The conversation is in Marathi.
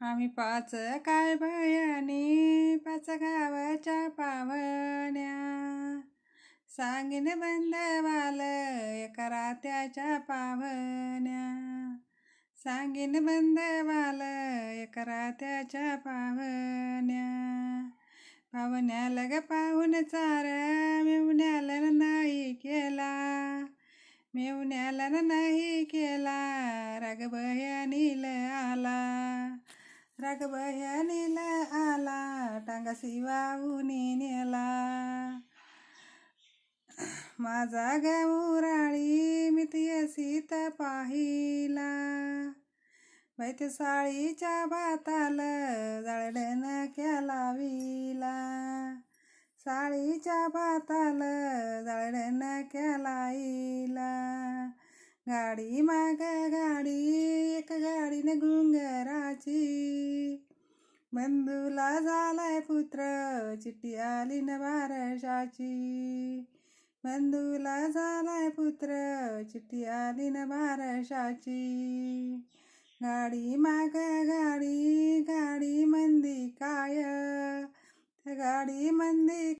आम्ही पाच काय भयाने पाच गावाच्या पावण्या. सांगीन बंधवाल एका रात्याच्या पावण्या. सांगीन बंधवाल एका रात्याच्या पावण्या. पावण्याला ग पाहून चार मेवण्याला नाही केला. मेवण्याला नाही केला. राग राग बह्यानील आला टांगा शिवाऊन नेला. माझा गौराळी मी ती सीता पाहिला. बैत साळीच्या भाताल जळडन केला विला. साळीच्या भाताल जळडन केला गाडी माग गाडी बंधूला झालाय पुत्र चिठ्ठी आली न बारशाची. बंधूला झालाय पुत्र चिठ्ठी आली न बारशाची. गाडी माग गाडी गाडी मंदी काय? गाडी मंदी